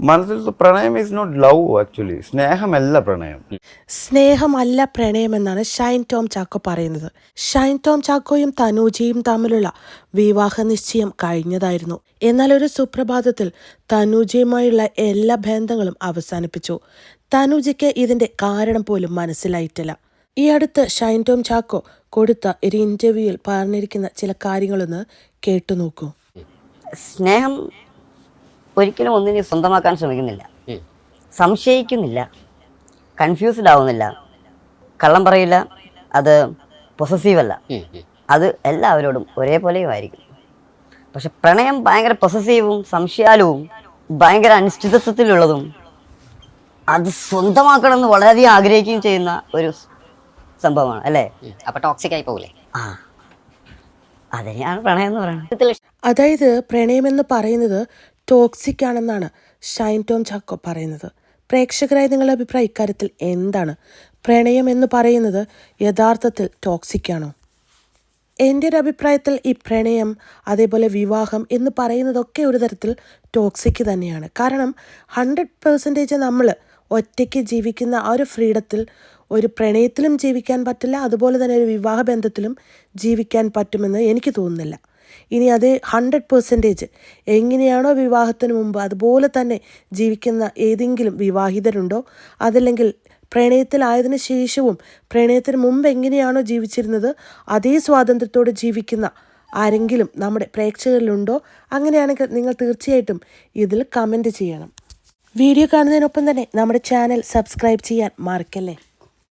മനസ്സിൽ പ്രണയം is not love actually സ്നേഹമല്ല പ്രണയം. സ്നേഹമല്ല പ്രണയം എന്നാണ് ഷൈൻ ടോം ചാക്കോ പറയുന്നത്. ഷൈൻ ടോം ചാക്കോയും തനൂജയും തമ്മിലുള്ള വിവാഹ നിശ്ചയം കഴിഞ്ഞതായിരുന്നു. എന്നാൽ ഒരു സുപ്രഭാതത്തിൽ തനൂജയുമായുള്ള എല്ലാ ബന്ധങ്ങളും അവസാനിപ്പിച്ചു. തനൂജയ്ക്ക് ഇതിന്റെ കാരണം പോലും മനസ്സിലായിട്ടില്ല. ഈ അടുത്ത് ഷൈൻ ടോം ചാക്കോ കൊടുത്ത ഒരു ഇന്റർവ്യൂവിൽ പറഞ്ഞിരിക്കുന്ന ചില കാര്യങ്ങളൊന്ന് കേട്ടു നോക്കൂ. സ്നേഹം ഒരിക്കലും ഒന്നിനെ സ്വന്തമാക്കാൻ ശ്രമിക്കുന്നില്ല. സംശയിക്കുന്നില്ല. കൺഫ്യൂസ്ഡ് ആവുന്നില്ല. കള്ളം പറയില്ല. അത് പൊസസീവ് അല്ല. അത് എല്ലാവരോടും ഒരേപോലെയും ആയിരിക്കും. പക്ഷെ പ്രണയം ഭയങ്കര പൊസസീവും സംശയാലുവും ഭയങ്കര അനിശ്ചിതത്വത്തിലുള്ളതും അത് സ്വന്തമാക്കണമെന്ന് വളരെയധികം ആഗ്രഹിക്കുകയും ചെയ്യുന്ന ഒരു സംഭവമാണ് അല്ലേ? അപ്പൊ ടോക്സിക് ആയി പോകില്ലേ ആ. അതിനെയാണ് പ്രണയം എന്ന് പറയുന്നത്. അതായത് പ്രണയം എന്ന് പറയുന്നത് ടോക്സിക് ആണെന്നാണ് ഷൈൻ ടോം ചാക്കോ പറയുന്നത്. പ്രേക്ഷകരായ നിങ്ങളുടെ അഭിപ്രായം ഇക്കാര്യത്തിൽ എന്താണ്? പ്രണയം എന്ന് പറയുന്നത് യഥാർത്ഥത്തിൽ ടോക്സിക് ആണോ? എന്റെ ഒരു അഭിപ്രായത്തിൽ ഈ പ്രണയം അതേപോലെ വിവാഹം എന്ന് പറയുന്നതൊക്കെ ഒരു തരത്തിൽ ടോക്സിക് തന്നെയാണ്. കാരണം ഹൺഡ്രഡ് പെർസെന്റേജ് നമ്മൾ ഒറ്റയ്ക്ക് ജീവിക്കുന്ന ആ ഒരു ഫ്രീഡത്തിൽ ഒരു പ്രണയത്തിലും ജീവിക്കാൻ പറ്റില്ല അതുപോലെ തന്നെ ഒരു വിവാഹ ബന്ധത്തിലും ജീവിക്കാൻ പറ്റുമെന്ന് എനിക്ക് തോന്നുന്നില്ല. ഇനി അത് ഹൺഡ്രഡ് പെർസെന്റേജ് എങ്ങനെയാണോ വിവാഹത്തിന് മുമ്പ് അതുപോലെ തന്നെ ജീവിക്കുന്ന ഏതെങ്കിലും വിവാഹിതരുണ്ടോ? അതല്ലെങ്കിൽ പ്രണയത്തിലായതിനു ശേഷവും പ്രണയത്തിന് മുമ്പ് എങ്ങനെയാണോ ജീവിച്ചിരുന്നത്? അതേ സ്വാതന്ത്ര്യത്തോടെ ജീവിക്കുന്ന ആരെങ്കിലും നമ്മുടെ പ്രേക്ഷകരിലുണ്ടോ? അങ്ങനെയാണെങ്കിൽ നിങ്ങൾ തീർച്ചയായിട്ടും ഇതിൽ കമന്റ് ചെയ്യണം. വീഡിയോ കാണുന്നതിനൊപ്പം തന്നെ നമ്മുടെ ചാനൽ സബ്സ്ക്രൈബ് ചെയ്യാൻ മറക്കല്ലേ?